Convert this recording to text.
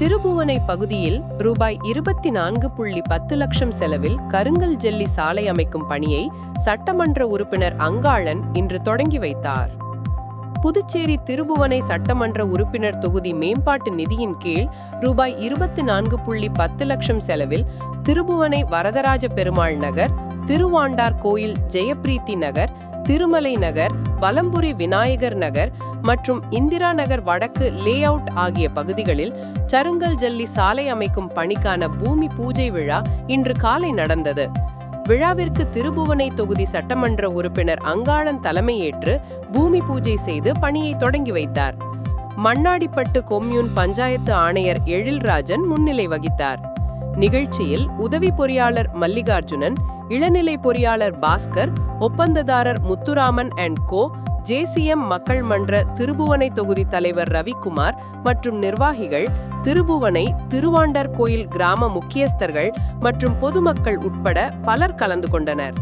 திருபுவனை பகுதியில் ரூபாய் இருபத்தி நான்கு புள்ளி பத்து லட்சம் செலவில் கருங்கல் ஜெல்லி சாலை அமைக்கும் பணியை சட்டமன்ற உறுப்பினர் அங்காளன் இன்று தொடங்கி வைத்தார். புதுச்சேரி திருபுவனை சட்டமன்ற உறுப்பினர் தொகுதி மேம்பாட்டு நிதியின் கீழ் ரூபாய் இருபத்தி நான்கு புள்ளி பத்து லட்சம் செலவில் திருபுவனை வரதராஜ பெருமாள் நகர் திருவாண்டார் கோயில் ஜெயப்ரீத்தி நகர் திருமலை நகர் வலம்புரி விநாயகர் நகர் மற்றும் இந்திரா நகர் வடக்கு லே அவுட் ஆகிய பகுதிகளில் சருங்கல் ஜல்லி சாலை அமைக்கும் பணிக்கான பூமி பூஜை விழா இன்று காலை நடந்தது. விழாவிற்கு திருபுவனை தொகுதி சட்டமன்ற உறுப்பினர் அங்காளன் தலைமையேற்று பூமி பூஜை செய்து பணியை தொடங்கி வைத்தார். மண்ணாடிப்பட்டு கொம்யூன் பஞ்சாயத்து ஆணையர் எழில்ராஜன் முன்னிலை வகித்தார். நிகழ்ச்சியில் உதவி பொறியாளர் மல்லிகார்ஜுனன் இளநிலை பொறியாளர் பாஸ்கர் ஒப்பந்ததாரர் முத்துராமன் அண்ட் கோ ஜேசிஎம் மக்கள் மன்ற திருபுவனை தொகுதி தலைவர் ரவிக்குமார் மற்றும் நிர்வாகிகள் திருபுவனை திருவாண்டர் கோயில் கிராம முக்கியஸ்தர்கள் மற்றும் பொதுமக்கள் உட்பட பலர் கலந்து கொண்டனர்.